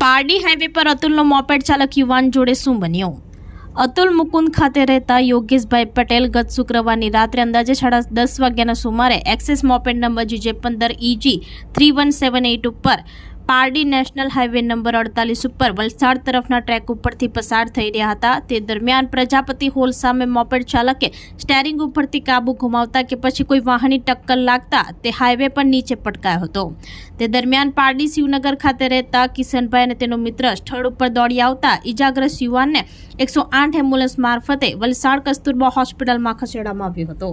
Pardi highway પર અતુલનો moped ચાલક યુવાન જોડે શું બન્યું? અતુલ મુકુંદ ખાતે રહેતા યોગેશભાઈ પટેલ ગત શુક્રવારની રાત્રે અંદાજે સાડા દસ વાગ્યાના સુમારે એક્સેસ મોપેડ નંબર જીજે પંદર EG three one seven eight ઉપર પારડી નેશનલ હાઈવે નંબર અડતાલીસ ઉપર વલસાડ તરફના ટ્રેક ઉપરથી પસાર થઈ રહ્યા હતા. તે દરમિયાન પ્રજાપતિ હોલ સામે મોપેડ ચાલકે સ્ટેરિંગ ઉપરથી કાબુ ગુમાવતા કે પછી કોઈ વાહનની ટક્કર લાગતા તે હાઈવે પર નીચે પટકાયો હતો. તે દરમિયાન પારડી શિવનગર ખાતે રહેતા કિશનભાઈ અને તેનો મિત્ર સ્થળ ઉપર દોડી આવતા ઇજાગ્રસ્ત યુવાનને એકસો આઠ એમ્બ્યુલન્સ મારફતે વલસાડ કસ્તુરબા હોસ્પિટલમાં ખસેડવામાં આવ્યો હતો.